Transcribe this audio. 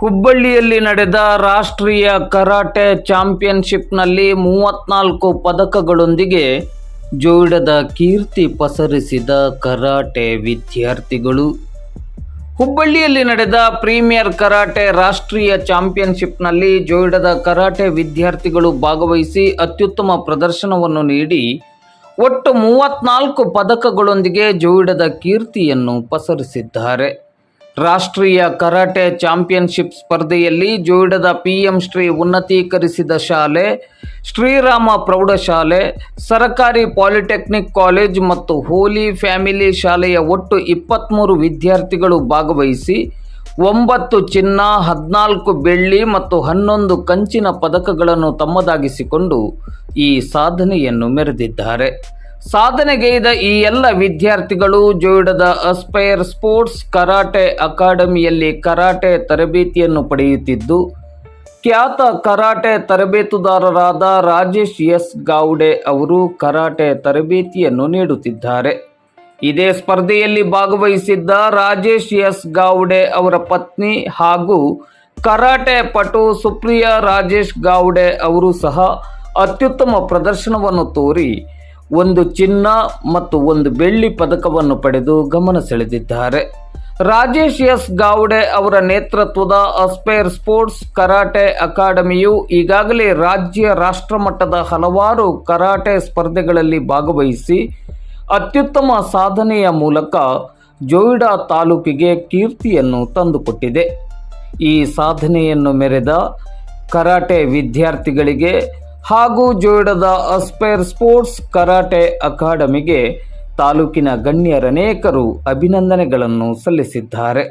ಹುಬ್ಬಳ್ಳಿಯಲ್ಲಿ ನಡೆದ ರಾಷ್ಟ್ರೀಯ ಕರಾಟೆ ಚಾಂಪಿಯನ್ಶಿಪ್ನಲ್ಲಿ ಮೂವತ್ನಾಲ್ಕು ಪದಕಗಳೊಂದಿಗೆ ಜೋಯಿಡದ ಕೀರ್ತಿ ಪಸರಿಸಿದ ಕರಾಟೆ ವಿದ್ಯಾರ್ಥಿಗಳು. ಹುಬ್ಬಳ್ಳಿಯಲ್ಲಿ ನಡೆದ ಪ್ರೀಮಿಯರ್ ಕರಾಟೆ ರಾಷ್ಟ್ರೀಯ ಚಾಂಪಿಯನ್ಶಿಪ್ನಲ್ಲಿ ಜೋಯಿಡದ ಕರಾಟೆ ವಿದ್ಯಾರ್ಥಿಗಳು ಭಾಗವಹಿಸಿ ಅತ್ಯುತ್ತಮ ಪ್ರದರ್ಶನವನ್ನು ನೀಡಿ ಒಟ್ಟು ಮೂವತ್ನಾಲ್ಕು ಪದಕಗಳೊಂದಿಗೆ ಜೋಯಿಡದ ಕೀರ್ತಿಯನ್ನು ಪಸರಿಸಿದ್ದಾರೆ. ರಾಷ್ಟ್ರೀಯ ಕರಾಟೆ ಚಾಂಪಿಯನ್ಶಿಪ್ ಸ್ಪರ್ಧೆಯಲ್ಲಿ ಜೋಯಿಡದ ಪಿಎಂ ಶ್ರೀ ಉನ್ನತೀಕರಿಸಿದ ಶಾಲೆ, ಶ್ರೀರಾಮ ಪ್ರೌಢಶಾಲೆ, ಸರಕಾರಿ ಪಾಲಿಟೆಕ್ನಿಕ್ ಕಾಲೇಜ್ ಮತ್ತು ಹೋಲಿ ಫ್ಯಾಮಿಲಿ ಶಾಲೆಯ ಒಟ್ಟು ಇಪ್ಪತ್ತ್ಮೂರು ವಿದ್ಯಾರ್ಥಿಗಳು ಭಾಗವಹಿಸಿ, ಒಂಬತ್ತು ಚಿನ್ನ, ಹದಿನಾಲ್ಕು ಬೆಳ್ಳಿ ಮತ್ತು ಹನ್ನೊಂದು ಕಂಚಿನ ಪದಕಗಳನ್ನು ತಮ್ಮದಾಗಿಸಿಕೊಂಡು ಈ ಸಾಧನೆಯನ್ನು ಮೆರೆದಿದ್ದಾರೆ. ಸಾಧನೆಗೈದ ಈ ಎಲ್ಲ ವಿದ್ಯಾರ್ಥಿಗಳು ಜೋಯಿಡದ ಅಸ್ಪೈರ್ ಸ್ಪೋರ್ಟ್ಸ್ ಕರಾಟೆ ಅಕಾಡೆಮಿಯಲ್ಲಿ ಕರಾಟೆ ತರಬೇತಿಯನ್ನು ಪಡೆಯುತ್ತಿದ್ದು, ಖ್ಯಾತ ಕರಾಟೆ ತರಬೇತುದಾರರಾದ ರಾಜೇಶ್ ಎಸ್ ಗಾವ್ಡೆ ಅವರು ಕರಾಟೆ ತರಬೇತಿಯನ್ನು ನೀಡುತ್ತಿದ್ದಾರೆ. ಇದೇ ಸ್ಪರ್ಧೆಯಲ್ಲಿ ಭಾಗವಹಿಸಿದ್ದ ರಾಜೇಶ್ ಎಸ್ ಗಾವ್ಡೆ ಅವರ ಪತ್ನಿ ಹಾಗೂ ಕರಾಟೆ ಪಟು ಸುಪ್ರಿಯಾ ರಾಜೇಶ್ ಗಾವ್ಡೆ ಅವರು ಸಹ ಅತ್ಯುತ್ತಮ ಪ್ರದರ್ಶನವನ್ನು ತೋರಿ ಒಂದು ಚಿನ್ನ ಮತ್ತು ಒಂದು ಬೆಳ್ಳಿ ಪದಕವನ್ನು ಪಡೆದು ಗಮನ ಸೆಳೆದಿದ್ದಾರೆ. ರಾಜೇಶ್ ಎಸ್ ಗಾವ್ಡೆ ಅವರ ನೇತೃತ್ವದ ಅಸ್ಪೈರ್ ಸ್ಪೋರ್ಟ್ಸ್ ಕರಾಟೆ ಅಕಾಡೆಮಿಯು ಈಗಾಗಲೇ ರಾಜ್ಯ ರಾಷ್ಟ್ರಮಟ್ಟದ ಹಲವಾರು ಕರಾಟೆ ಸ್ಪರ್ಧೆಗಳಲ್ಲಿ ಭಾಗವಹಿಸಿ, ಅತ್ಯುತ್ತಮ ಸಾಧನೆಯ ಮೂಲಕ ಜೋಯಿಡಾ ತಾಲೂಕಿಗೆ ಕೀರ್ತಿಯನ್ನು ತಂದುಕೊಟ್ಟಿದೆ. ಈ ಸಾಧನೆಯನ್ನು ಮೆರೆದ ಕರಾಟೆ ವಿದ್ಯಾರ್ಥಿಗಳಿಗೆ ಹಾಗೂ ಜೋಯಿಡದ ಅಸ್ಪೈರ್ ಸ್ಪೋರ್ಟ್ಸ್ ಕರಾಟೆ ಅಕಾಡೆಮಿಗೆ ತಾಲೂಕಿನ ಗಣ್ಯರನೇಕರು ಅಭಿನಂದನೆಗಳನ್ನು ಸಲ್ಲಿಸಿದ್ದಾರೆ.